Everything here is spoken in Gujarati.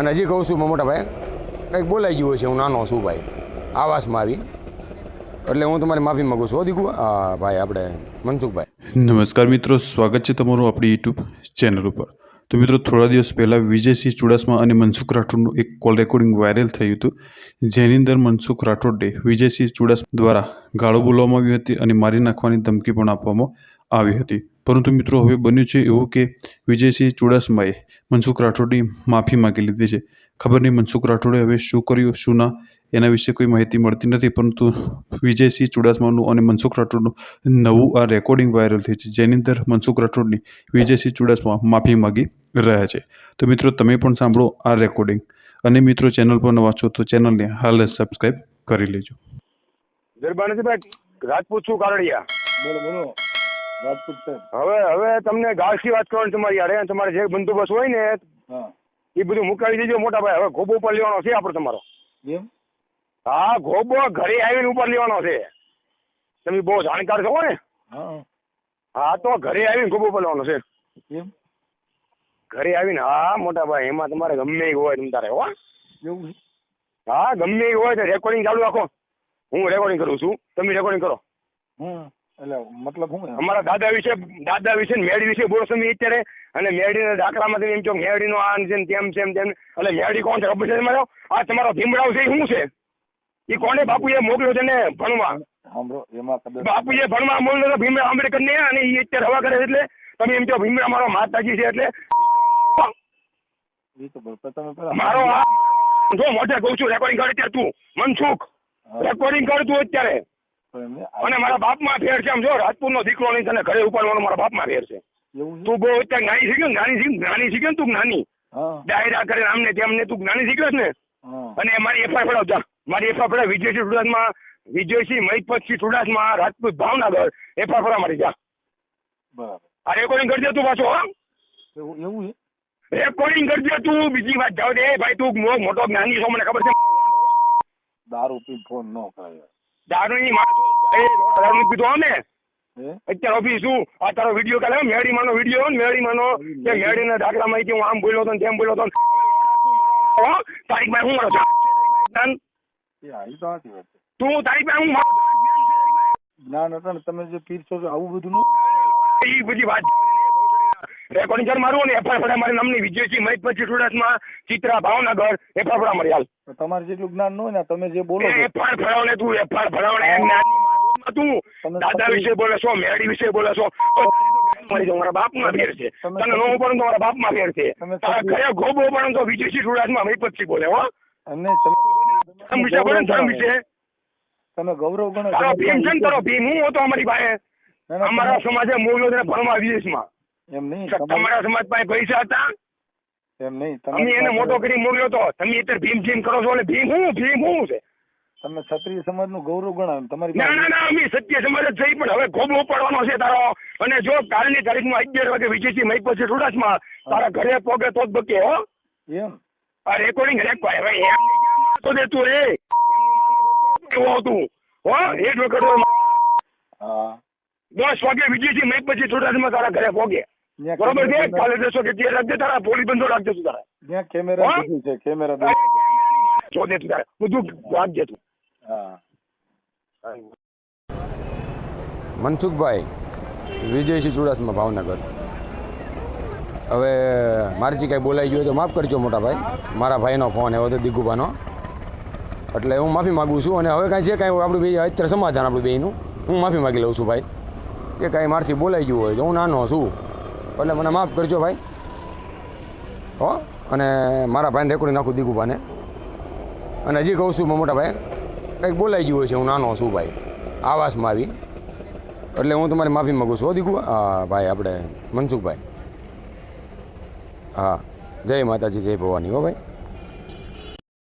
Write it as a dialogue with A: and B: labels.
A: અને હજી કહું છું મોટા ભાઈ કંઈક બોલાઈ ગયું છે હું નાનો છું ભાઈ. આવાસમાં આવી એટલે હું તમારી માફી માગું છું. દીકુ હા ભાઈ, આપણે મનસુખભાઈ.
B: નમસ્કાર મિત્રો, સ્વાગત છે તમારું આપણી યુટ્યુબ ચેનલ ઉપર. તો મિત્રો, થોડા દિવસ પહેલાં વિજયસિંહ ચુડાસમા અને મનસુખ રાઠોડનું એક કોલ રેકોર્ડિંગ વાયરલ થયું હતું. જેની અંદર મનસુખ રાઠોડે વિજયસિંહ ચુડાસમા દ્વારા ગાળો બોલવામાં આવી હતી અને મારી નાખવાની ધમકી પણ આપવામાં આવી હતી. પરંતુ મિત્રો હવે બન્યું છે એવું કે વિજયસિંહ ચુડાસમાએ મનસુખ રાઠોડની માફી માગી લીધી છે. ખબર નહીં મનસુખ રાઠોડે હવે શું કર્યું શું ના એના વિશે કોઈ માહિતી મળતી નથી પરંતુ વિજયસિંહ ચુડાસમાનું અને મનસુખ રાઠોડનું નવું આ રેકોર્ડિંગ વાયરલ થઈ છે જેની અંદર મનસુખ રાઠોડની વિજયસિંહ ચુડાસમા માફી માગી રહ્યા છે. તો મિત્રો તમે પણ સાંભળો આ રેકોર્ડિંગ અને મિત્રો ચેનલ પર નવા છો તો ચેનલને હાલ જ સબસ્ક્રાઇબ કરી લેજો.
A: રાજપૂત છું કારડિયા.
C: બોલો બોલો. રાજપૂત સાહેબ
A: હવે હવે તમને ગાળથી વાત કરવાની તમારી યારે તમારે જે બંદોબસ્ત હોય ને એ બધું મુકાવી દેજો મોટા ભાઈ. હવે ગોબો ઉપર લેવાનો છે આપડે તમારો.
C: એમ?
A: હા ગોબો ઘરે આવીને ઉપર લેવાનો છે. તમે બહુ જાણકાર છો ને?
C: હા.
A: તો ઘરે આવીને ગોબો ઉપર લેવાનો છે. ઘરે આવીને હા મોટા ભાઈ એમાં તમારે ગમે એ હોય તમ તારે હો. હા ગમે એ હોય તો રેકોર્ડિંગ ચાલુ રાખો. હું રેકોર્ડિંગ કરું છું. તમે રેકોર્ડિંગ કરો.
C: હમ એટલે મતલબ હું
A: અમારા દાદા વિશે દાદા વિશે મેડી વિશે બોલો તમે અત્યારે. અને મેળીના દાખલામાં તમે એમ કહો મેળીનો આ છે તેમ છે તેમ એટલે મેડી કોણ છે? ખબર છે તમારો? આ તમારો ભીમરાવ છે એ શું છે? એ કોને બાપુએ મોકલ્યો છે ને ભણવા? બાપુએ ભણવા મોકલ્યો ભીમરાવ આંબેડકર ને અને એ અત્યારે હવા કરે એટલે તમે એમ કહો ભીમરાવ મારો માતાજી છે એટલે મારો આ જો મોઢે કહું છું રેકોર્ડિંગ કરે અત્યારે તું. મનસુખ રેકોર્ડિંગ કર તું અત્યારે. અને મારા બાપમાં ફેર છે આમ જો રાજપૂતનો દીકરો નહીં તને ઘરે ઉપાડવાનો મારા બાપમાં ફેર છે. તું બહુ અત્યારે નાની શીખ્યો નાની જ્ઞાની શીખ ને તું
C: નાની?
A: ડાયરા કરે આમને તેમને તું નાની શીખ્યો ને? અને મારી એફઆઈ ફડાવ જા. મારી એફઆઈ ફડાવ વિજયસિંહ ચુડાસમા વિજયસિંહ મહિપતસિંહ ચુડાસમા રાજપૂત ભાવનગર. એફઆઈ ફડાવ મારી જા. આ રેકોર્ડિંગ કરજે તું પાછો હા.
C: એવું
A: રેકોર્ડિંગ કરજે તું બીજી વાત જાવ દે. ભાઈ તું મો- મોટો જ્ઞાની છો મને ખબર છે.
C: દારૂ પી ફોન ન કરાય.
A: દારૂની માં એ દારૂ પીધો હો? અત્યારે ઓફિસ શું આ તારો વીડિયો કાલે મેળીમાંનો વીડિયો ને મેળીમાંનો. કે મેળીના દાખલામાં કે હું આમ બોલ્યો તો તેમ બોલ્યો? હું. મારો
C: તો
A: હું મારો
C: ને જે પીરશો છો આવું બધું ન
A: એ બધી વાત રેકોર્ડિંગ કર મારું ને એફઆઈ ફડા મારી નામની વિજયસિંહ મહિત પછી સુરતમાં ચિત્રા ભાવનગર. એફાફડા ફડા મારી હાલ.
C: તમારે જેટલું જ્ઞાન ન હોય ને તમે જે બોલો એફાર
A: એફઆઈ તું એફાર ફડાવ ને એમ જ્ઞાનની વાતમાં તું દાદા વિશે બોલે છો મેડી વિશે બોલે છો મારી મારા બાપમાં ફેર છે. તને નો પણ તો મારા ફેર છે. તારા ઘરે ગોબો પણ તો વિદેશી સુરતમાં મહિત પછી બોલે હો.
C: અને તમે
A: વિશે બોલે ધર્મ વિશે?
C: તમે ગૌરવ ગણો
A: તારો ભીમ છે તારો ભીમ હું હતો અમારી પાસે. અમારા સમાજે મોગલો ને ભણવા વિદેશમાં.
C: એમ નહીં તમારા
A: સમાજ પાસે પૈસા હતા?
C: એમ નહીં તમે
A: એને મોટો કરી મૂક્યો તો. તમે અત્યારે ભીમ ભીમ કરો છો એટલે ભીમ હું? ભીમ હું છે?
C: તમે ક્ષત્રિય સમાજનું ગૌરવ ગણાવ તમારી
A: ના ના ના અમે સત્ય સમાજ જ થઈ પણ હવે ગોબો પડવાનો છે તારો. અને જો કાલની તારીખમાં અગિયાર વાગે વિજયસિંહ મહી પછી સુરતમાં તારા ઘરે પોગે તો જ બકે હો.
C: એમ?
A: આ રેકોર્ડિંગ રેક હવે એમ તો દે તું રે. કેવો હતું હો એક વખત
C: હા.
A: દસ વાગે વિજયસિંહ મહી પછી સુરતમાં તારા ઘરે પોગે. બરોબર છે? કાલે દેશો કે જે રાખજે તારા પોલીસ બંધો રાખજે તું તારા.
C: ત્યાં કેમેરા છે કેમેરા
A: જો દે તારે. બધું રાખજે તું. મનસુખભાઈ, વિજયસિંહ ચુડાસમા, ભાવનગર. હવે મારથી કાંઈ બોલાઈ ગયું તો માફ કરજો મોટા ભાઈ. મારા ભાઈનો ફોન આવ્યો હતો, દીગુભાનો. એટલે હું માફી માગું છું અને હવે કાંઈ છે કાંઈ આપણું બે અત્યારે સમાધાન આપણું બેનું હું માફી માગી લઉં છું ભાઈ. કે કાંઈ મારથી બોલાઈ ગયું હોય તો હું નાનો છું. એટલે મને માફ કરજો ભાઈ. હો? અને મારા ભાઈને રેકોર્ડિંગ નાખું દીગુભાને. અને હજી કહું છું મોટા ભાઈ કંઈક બોલાઈ ગયું છે, હું નાનો છું ભાઈ. આવાસમાં આવી એટલે હું તમારી માફી માગું છું. દીકુ હા, ભાઈ, આપણે મનસુખભાઈ. હા, જય માતાજી, જય ભવાની, હો, ભાઈ.